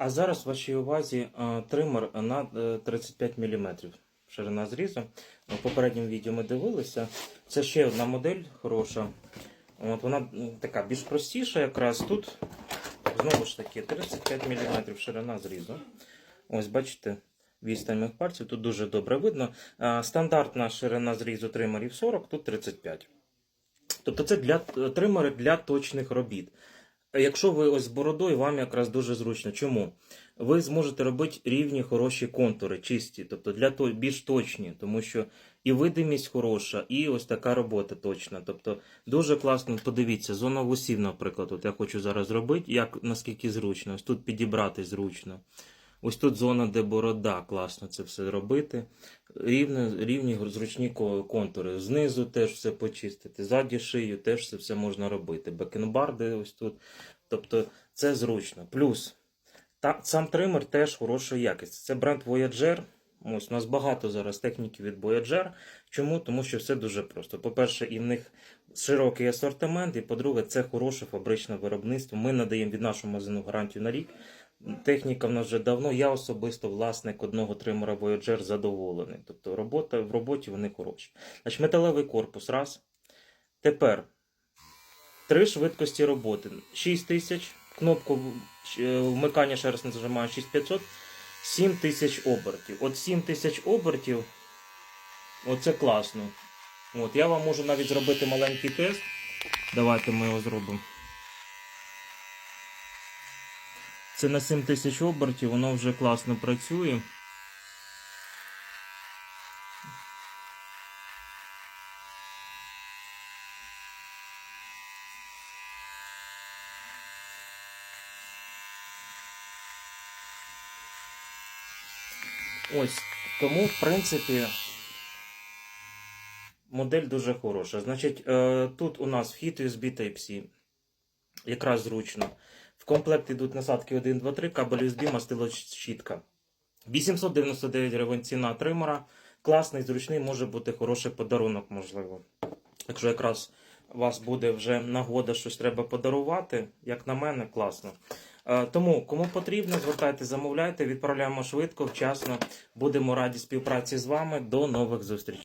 А зараз в вашій увазі е, тример на е, 35 мм. Ширина зрізу. У попередньому відео ми дивилися. Це ще одна модель хороша. От вона така більш простіша, якраз тут знову ж таки 35 мм ширина зрізу. Ось бачите, відстань моїх пальців тут дуже добре видно. Стандартна ширина зрізу тримерів 40, тут 35. Тобто це для тримери для точних робіт. Якщо ви ось з бородою, вам якраз дуже зручно. Чому? Ви зможете робити рівні хороші контури, чисті, тобто для то більш точні, тому що і видимість хороша, і ось така робота точна. Тобто дуже класно, подивіться, зона вусів, наприклад, от я хочу зараз зробити, як наскільки зручно. Ось тут підібрати зручно. Ось тут зона, де борода, класно це все робити. Рівно, рівні зручні контури. Знизу теж все почистити, ззаді шию теж це все можна робити. Бекенбарди ось тут. Тобто це зручно. Плюс та, сам тример теж хорошої якості. Це бренд Voyager. Ось у нас багато зараз техніки від Voyager. Чому? Тому що все дуже просто. По-перше, і в них широкий асортимент, і по-друге, це хороше фабричне виробництво. Ми надаємо від нашого магазину гарантію на рік. Техніка в нас вже давно. Я особисто власник одного тримера Voyager задоволений. Тобто робота в роботі вони хороші. Значить, металевий корпус раз. Тепер три швидкості роботи. 6000, кнопку е, вмикання ще раз не зажимаю 6500, 7000 обертів. От 7000 обертів, оце класно. От, я вам можу навіть зробити маленький тест. Давайте ми його зробимо. Це на 7000 обертів, воно вже класно працює. Ось, тому, в принципі, модель дуже хороша. Значить, е, тут у нас вхід USB Type-C. Якраз зручно. В комплект йдуть насадки 1, 2, 3, кабель USB, мастило щітка. 899 гривень ціна тримера. Класний, зручний, може бути хороший подарунок, можливо. Якщо якраз у вас буде вже нагода, щось треба подарувати, як на мене, класно. Е, Тому, кому потрібно, звертайте, замовляйте, відправляємо швидко, вчасно. Будемо раді співпраці з вами. До нових зустрічей.